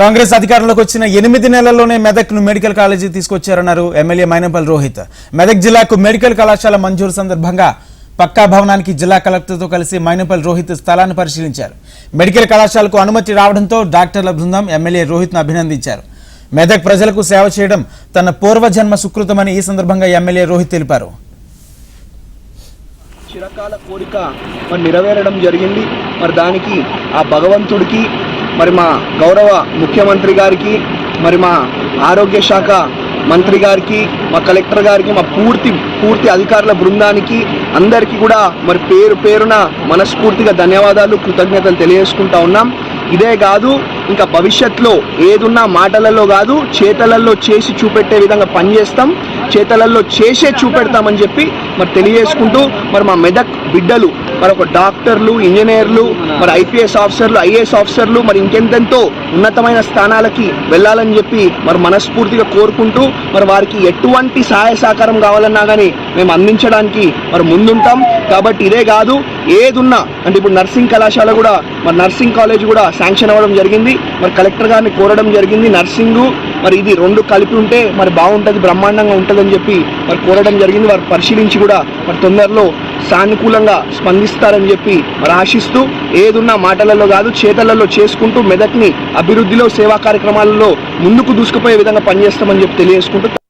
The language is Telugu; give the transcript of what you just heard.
కాంగ్రెస్ అధికారంలోకి వచ్చిన ఎనిమిది నెలల్లోనే మెదక్ను మెడికల్ కాలేజీ తీసుకొచ్చారన్నారు ఎమ్మెల్యే మైనంపల్లి రోహిత్. మెదక్ జిల్లాకు మెడికల్ కళాశాల మంజూరు సందర్భంగా పక్కా భవనానికి జిల్లా కలెక్టర్తో కలిసి మైనంపల్లి రోహిత్ స్థలాన్ని పరిశీలించారు. మెడికల్ కళాశాలకు అనుమతి రావడంతో డాక్టర్ల బృందం ఎమ్మెల్యే రోహిత్ను అభినందించారు. మెదక్ ప్రజలకు సేవ చేయడం తన పూర్వజన్మ సుకృతమని ఈ సందర్భంగా ఎమ్మెల్యే రోహిత్ తెలిపారు. చిరకాల కోరిక మరి నెరవేరడం జరిగింది. మరి దానికి ఆ భగవంతుడికి మరి మా గౌరవ ముఖ్యమంత్రి గారికి మరి మా ఆరోగ్య శాఖ మంత్రి గారికి మా కలెక్టర్ గారికి మా పూర్తి పూర్తి అధికారుల బృందానికి అందరికీ కూడా మరి పేరు పేరున మనస్ఫూర్తిగా ధన్యవాదాలు కృతజ్ఞతలు తెలియజేసుకుంటా ఉన్నాం. ఇదే కాదు ఇంకా భవిష్యత్తులో ఏదున్నా మాటలలో కాదు చేతలలో చేసి చూపెట్టే విధంగా పనిచేస్తాం. చేతలలో చేసే చూపెడతామని చెప్పి మరి తెలియజేసుకుంటూ మరి మా మెదక్ బిడ్డలు మరి ఒక డాక్టర్లు ఇంజనీర్లు మరి ఐపీఎస్ ఆఫీసర్లు ఐఏఎస్ ఆఫీసర్లు మరి ఇంకెంతెంతో ఉన్నతమైన స్థానాలకి వెళ్ళాలని చెప్పి మరి మనస్ఫూర్తిగా కోరుకుంటూ మరి వారికి ఎటువంటి సహాయ సహకారం కావాలన్నా కానీ మేము అందించడానికి మరి ముందుంటాం. కాబట్టి ఇదే కాదు ఏదున్నా అంటే ఇప్పుడు నర్సింగ్ కళాశాల కూడా మరి నర్సింగ్ కాలేజ్ కూడా శాంక్షన్ అవ్వడం జరిగింది. మరి కలెక్టర్ గారిని కోరడం జరిగింది. నర్సింగు మరి ఇది రెండు కలిపి ఉంటే మరి బాగుంటుంది బ్రహ్మాండంగా ఉంటుందని చెప్పి మరి కోరడం జరిగింది. వారు పరిశీలించి కూడా మరి తొందరలో సానుకూలంగా స్పందిస్తారని చెప్పి మరి ఆశిస్తూ ఏదున్నా మాటలలో కాదు చేతలలో చేసుకుంటూ మెదక్ని అభివృద్ధిలో సేవా కార్యక్రమాలలో ముందుకు దూసుకుపోయే విధంగా పనిచేస్తామని చెప్పి తెలియజేసుకుంటూ